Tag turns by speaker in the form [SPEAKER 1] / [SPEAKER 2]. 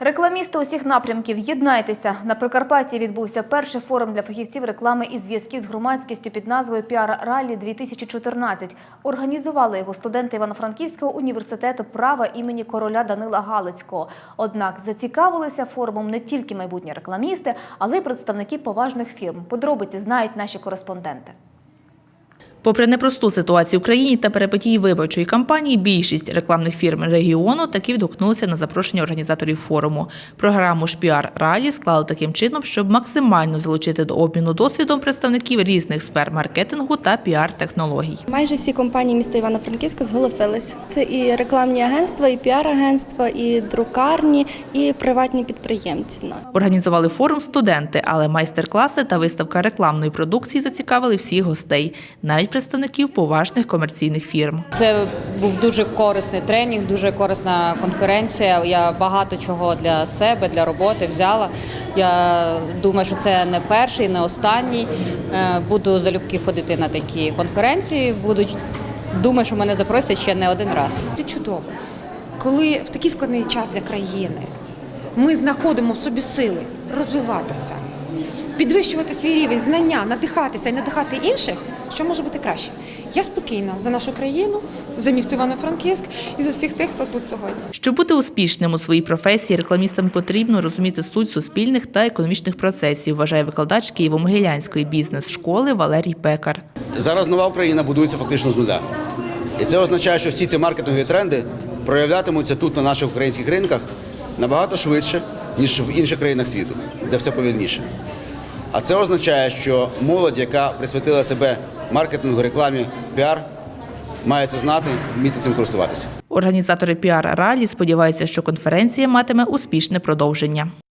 [SPEAKER 1] Рекламісти усіх напрямків, єднайтеся! На Прикарпатті відбувся перший форум для фахівців реклами і зв'язків з громадськістю під назвою «Піар Ралі 2014 Організували його студенти Івано-Франківського університету права імені короля Данила Галицького. Однак зацікавилися форумом не тільки майбутні рекламісти, але й представники поважних фірм. Подробиці знають наші кореспонденти.
[SPEAKER 2] Попри непросту ситуацію в країні та перипетії виборчої кампанії, більшість рекламних фірм регіону таки відгукнулися на запрошення організаторів форуму. Програму «Шпіар Ралі склали таким чином, щоб максимально залучити до обміну досвідом представників різних сфер маркетингу та піар-технологій.
[SPEAKER 3] Майже всі компанії міста Івано-Франківська зголосились. Це і рекламні агентства, і піар-агентства, і друкарні, і приватні підприємці.
[SPEAKER 2] Організували форум студенти, але майстер-класи та виставка рекламної продукції зацікавили всіх гостей, навіть представників поважних комерційних фірм.
[SPEAKER 4] Це був дуже корисний тренінг, дуже корисна конференція. Я багато чого для себе, для роботи взяла. Я думаю, що це не перший, не останній. Е, Буду залюбки ходити на такі конференції. Буду думаю, що мене запросять ще не один раз.
[SPEAKER 5] Це чудово, коли в такий складний час для країни ми знаходимо в собі сили розвиватися, підвищувати свій рівень знання, надихатися і надихати інших, що може бути краще. Я спокійна за нашу країну, за місто Івано-Франківськ і за всіх тих, хто тут сьогодні.
[SPEAKER 2] Щоб бути успішним у своїй професії, рекламістам потрібно розуміти суть суспільних та економічних процесів, вважає викладач Києво-Могилянської бізнес-школи Валерій Пекар.
[SPEAKER 6] Зараз нова Україна будується фактично з нуля. І це означає, що всі ці маркетингові тренди проявлятимуться тут, на наших українських ринках, набагато швидше, ніж в інших країнах світу, де все повільніше. А це означає, що молодь, яка присвятила себе маркетингу, рекламі, піар, має це знати, вміти цим користуватися.
[SPEAKER 2] Організатори піар-ралі сподіваються, що конференція матиме успішне продовження.